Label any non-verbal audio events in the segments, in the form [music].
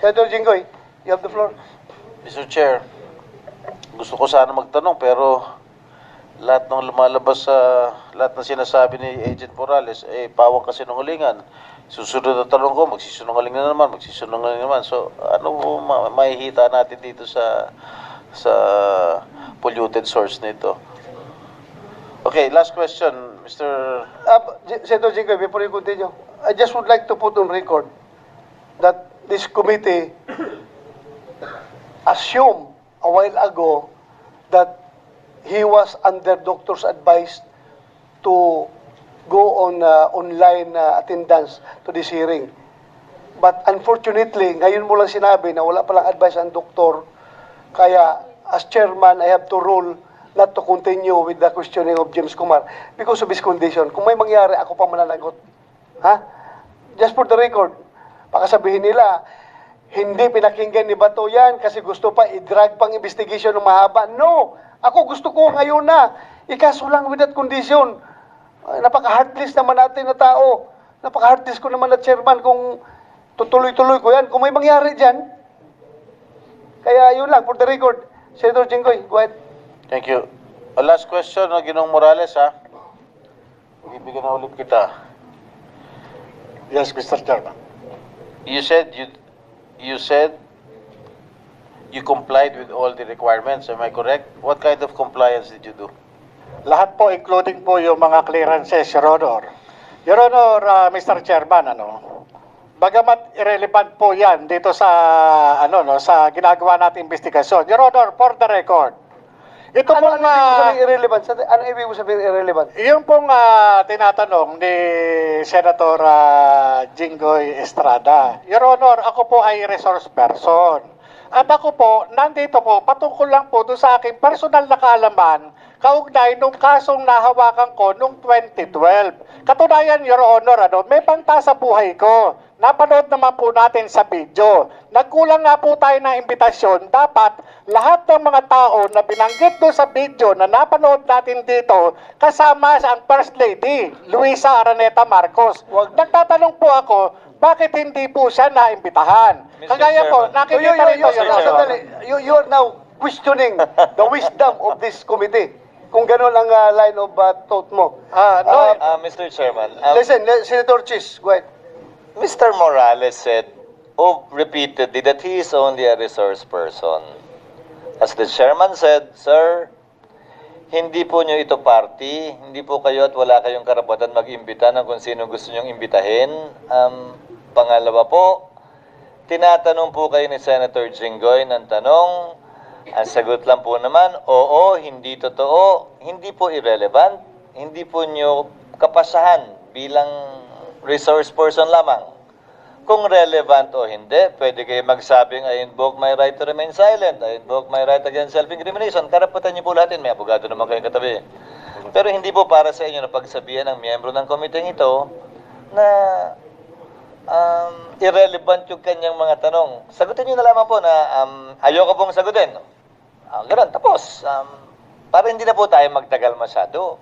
Senator Jinggoy, you have the floor. Mr. Chair, gusto ko sana magtanong pero lahat ng lumalabas sa lahat ng sinasabi ni Agent Morales eh pawang kasinungalingan. Susunod na tanong ko, magsisinungaling na naman, magsisinungaling na naman. So, ano po ma- mahihita natin dito sa sa polluted source nito? Okay, last question, Mr. Uh, J- Senator Jinggoy, before you continue, I just would like to put on record that this committee assumed a while ago that he was under doctor's advice to go on uh, online uh, attendance to this hearing. But unfortunately, ngayon mo lang sinabi na wala palang advice ang doktor, kaya as chairman, I have to rule not to continue with the questioning of James Kumar because of his condition. Kung may mangyari, ako pa mananagot. Ha? Just for the record, baka sabihin nila, hindi pinakinggan ni Bato yan kasi gusto pa i-drag pang investigation ng mahaba. No! Ako gusto ko ngayon na. Ikaso lang with that condition. Ay, napaka-heartless naman natin na tao. Napaka-heartless ko naman na chairman kung tutuloy-tuloy ko yan. Kung may mangyari dyan. Kaya yun lang, for the record. Senator Jinggoy, go ahead. Thank you. A last question, no, Ginong Morales, ha? Bibigyan na ulit kita. Yes, Mr. Chairman. You said you you said you complied with all the requirements. Am I correct? What kind of compliance did you do? Lahat po, including po yung mga clearances, Your Honor. Your Honor, uh, Mr. Chairman, ano, bagamat irrelevant po yan dito sa, ano, no, sa ginagawa natin investigasyon. Your Honor, for the record, ito Ano, pong, ano ibig ah, sabihin irrelevant? Ano ibig mo sabihin irrelevant? yung pong ah, tinatanong ni Senator ah, Jinggoy Estrada, Your Honor, ako po ay resource person. At ako po, nandito po, patungkol lang po doon sa aking personal na kaalaman, kaugnay nung kasong nahawakan ko nung 2012. Katunayan, Your Honor, ano, may banta sa buhay ko. Napanood naman po natin sa video. Nagkulang nga po tayo ng imbitasyon. Dapat lahat ng mga tao na binanggit doon sa video na napanood natin dito, kasama ang First Lady, Luisa Araneta Marcos. Wag- Nagtatanong po ako, bakit hindi po siya naimbitahan? Mr. Kagaya po, Chairman. nakikita you, you, rito, you, Your you, Honor. sandali. you, you are now questioning the wisdom of this committee. Kung gano'n ang uh, line of uh, thought mo. Ah, no, Uh, Uh, Mr. Chairman, um, Listen, le- Senator Chis, go ahead. Mr. Morales said oh, repeatedly that he is only a resource person. As the chairman said, Sir, hindi po nyo ito party, hindi po kayo at wala kayong karapatan mag-imbita ng kung sino gusto nyong imbitahin. Um, pangalawa po, tinatanong po kayo ni Senator Jinggoy ng tanong, ang sagot lang po naman, oo, hindi totoo, hindi po irrelevant, hindi po nyo kapasahan bilang resource person lamang. Kung relevant o hindi, pwede kayo magsabing, I invoke my right to remain silent, I invoke my right against self-incrimination. Karapatan niyo po lahat yun, may abogado naman kayong katabi. Pero hindi po para sa inyo na pagsabihan ng miyembro ng komite ito na um, irrelevant yung kanyang mga tanong. Sagutin niyo na lamang po na um, ayoko pong sagutin. Ah, ganun, tapos. Um, para hindi na po tayo magtagal masyado.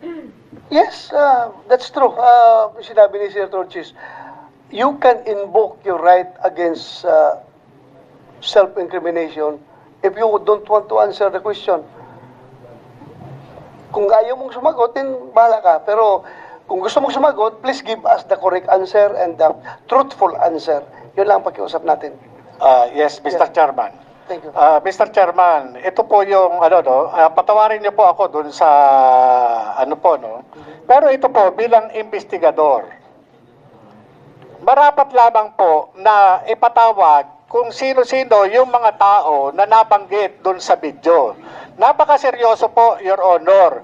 [clears throat] Yes, uh, that's true. Uh, sinabi ni Senator Chis, you can invoke your right against uh, self-incrimination if you don't want to answer the question. Kung ayaw mong sumagot, then bahala ka. Pero kung gusto mong sumagot, please give us the correct answer and the truthful answer. Yun lang ang pakiusap natin. Ah, yes, Mr. Chairman. Thank you. Ah, Mr. Chairman, ito po yung ano no, ah, patawarin niyo po ako dun sa ano po no. Pero ito po bilang investigador. Marapat lamang po na ipatawag kung sino-sino yung mga tao na nabanggit dun sa video. Napakaseryoso po, Your Honor.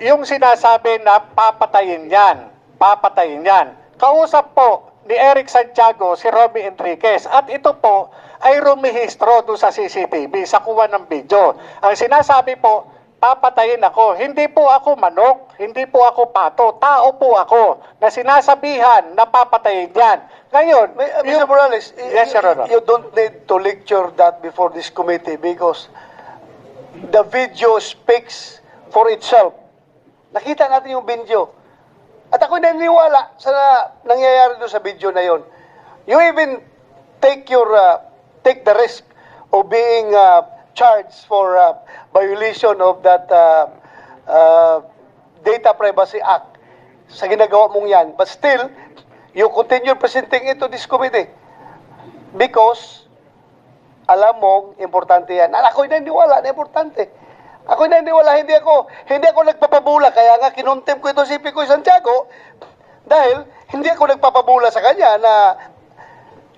Yung sinasabi na papatayin yan, papatayin yan. Kausap po ni Eric Santiago si Romy Enriquez at ito po ay rumihistro doon sa CCTV sa kuha ng video. Ang sinasabi po, papatayin ako. Hindi po ako manok, hindi po ako pato, tao po ako na sinasabihan na papatayin yan. Ngayon, Mr. yung- Morales, Yes, Your y- Honor. you don't need to lecture that before this committee because the video speaks for itself. Nakita natin yung video. At ako naniniwala sa na- nangyayari doon sa video na yon. You even take your uh, take the risk of being uh, charged for uh, violation of that uh, uh, Data Privacy Act sa ginagawa mong yan. But still, you continue presenting it to this committee because alam mong importante yan. At ako'y naniniwala na importante. Ako'y naniniwala, hindi ako, hindi ako nagpapabula. Kaya nga, kinuntem ko ito si Picoy Santiago dahil hindi ako nagpapabula sa kanya na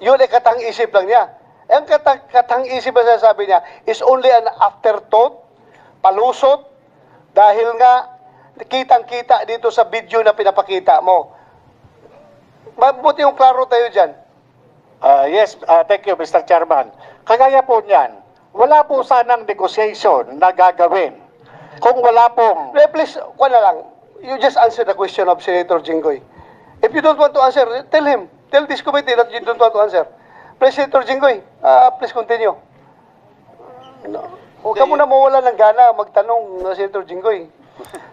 yun ay katang-isip lang niya. Ang katang, katang-isip na sinasabi niya is only an afterthought, palusot, dahil nga kitang-kita dito sa video na pinapakita mo. Mabuti yung klaro tayo dyan. Ah, yes, ah, thank you, Mr. Chairman. Kagaya po niyan, wala po sanang negotiation na gagawin kung wala pong... Eh, Please, na lang. You just answer the question of Senator Jinggoy. If you don't want to answer, tell him. Tell this committee that you don't want to answer. Please, Senator Jinggoy, uh, please continue. No. Huwag ka muna mawala ng gana magtanong, uh, Senator Jinggoy.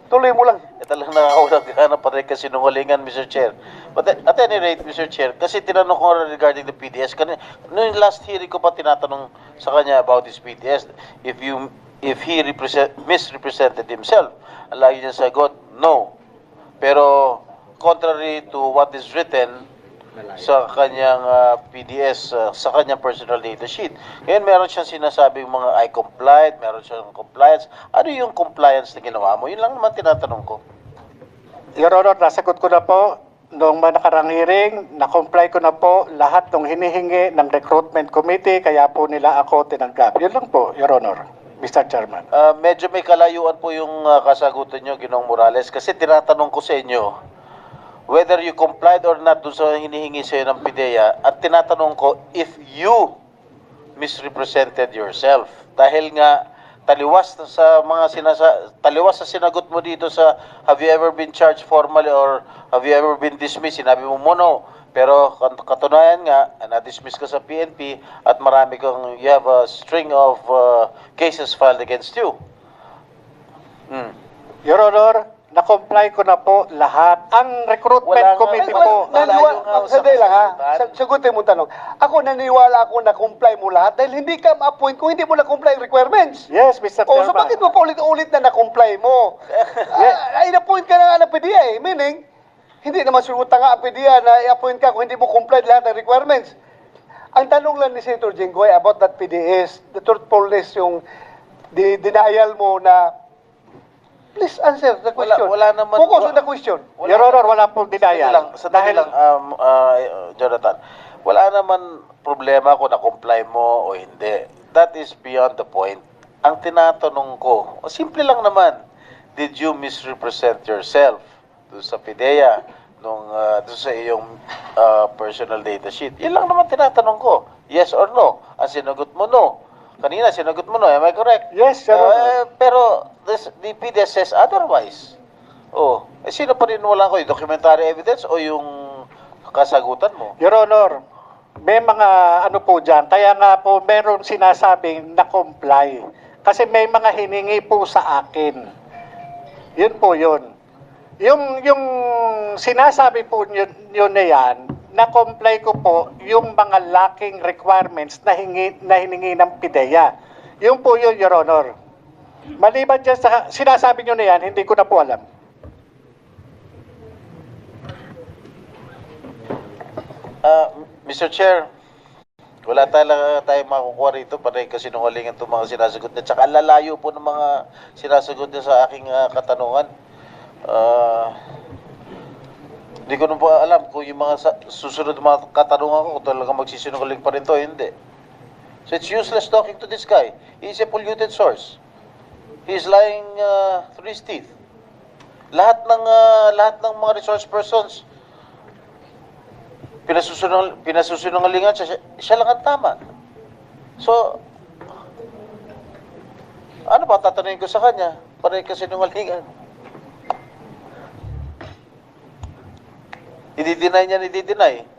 Tuloy mo lang. Eh, talagang nakakawalang gana pa rin kasi nungalingan, Mr. Chair. But at, any rate, Mr. Chair, kasi tinanong ko regarding the PDS, kanina, noong last hearing ko pa tinatanong sa kanya about this PDS, if you if he represent, misrepresented himself, ang lagi niya sagot, no. Pero, contrary to what is written, sa kanyang ah, PDS, ah, sa kanyang personal data sheet. Ngayon, meron siyang sinasabing mga I complied, meron siyang compliance. Ano yung compliance na ginawa mo? Yun lang naman tinatanong ko. Your Honor, nasagot ko na po noong mga nakarang hearing, na-comply ko na po lahat ng hinihingi ng recruitment committee, kaya po nila ako tinanggap. Yun lang po, Your Honor, Mr. Chairman. Ah, medyo may kalayuan po yung ah, kasagutan nyo, Ginong Morales, kasi tinatanong ko sa inyo whether you complied or not dun sa hinihingi sa'yo ng PIDEA at tinatanong ko if you misrepresented yourself. Dahil nga taliwas sa mga sinasa taliwas sa sinagot mo dito sa have you ever been charged formally or have you ever been dismissed? Sinabi mo mo no. Pero kat- katunayan nga, na-dismiss ka sa PNP at marami kang, you have a string of uh, cases filed against you. Hmm. Your Honor, na-comply ko na po lahat. Ang recruitment Wala nga- committee Ay, po, wala- Naniwala, nga sa sandali lang ha. Sagutin mo tanong. Ako naniniwala ako na comply mo lahat dahil hindi ka ma-appoint kung hindi mo na-comply ang requirements. yes, Mr. O, so Chairman. bakit mo pa ulit-ulit na na-comply mo? Ah, [laughs] Ay, na-appoint ka na nga ng PDEA eh. Meaning, hindi naman suruta nga ang PDEA na i-appoint ka kung hindi mo comply lahat ng requirements. Ang tanong lang ni Senator Jinggoy about that PDS, the truthfulness, yung di- denial mo na please answer the Wala- question. wala naman- Focus on wa- the question. Wala- Your Honor, wala pong denial. lang, sandali lang, um, uh, Jonathan. Wala naman problema kung na-comply mo o hindi. That is beyond the point. Ang tinatanong ko, simple lang naman, did you misrepresent yourself doon sa PIDEA, nung, uh, doon sa iyong uh, personal data sheet? Yan lang naman tinatanong ko. Yes or no? Ang sinagot mo, no. Kanina, sinagot mo, no. Am I correct? Yes, Honor. Uh, pero this, the says otherwise. Oh, eh sino pa rin wala ko? Yung documentary evidence o yung kasagutan mo? Your Honor, may mga ano po dyan, kaya nga po meron sinasabing na-comply. Kasi may mga hiningi po sa akin. Yun po yun. Yung, yung sinasabi po yun, yun na yan, na-comply ko po yung mga lacking requirements na, hingi, na hiningi ng PIDEA. Yun po yun, Your Honor. Maliban dyan sa sinasabi nyo na yan, hindi ko na po alam. Ah, Mr. Chair, wala talaga tayong makukuha rito panay kasi nungalingan itong mga sinasagot niya. Tsaka lalayo po ng mga sinasagot niya sa aking ah, katanungan. Ah, hindi ko na po alam kung yung mga susunod mga katanungan ko kung talaga magsisinungaling pa rin to, hindi. So it's useless talking to this guy. He's a polluted source. He's lying uh, through his teeth. Lahat ng ah, lahat ng mga resource persons pinasusunong pinasusunungalingan siya, siya, siya lang ang tama. So ano ba tatanungin ko sa kanya? Para kasi nungalingan. Idi-deny niya, idi-deny.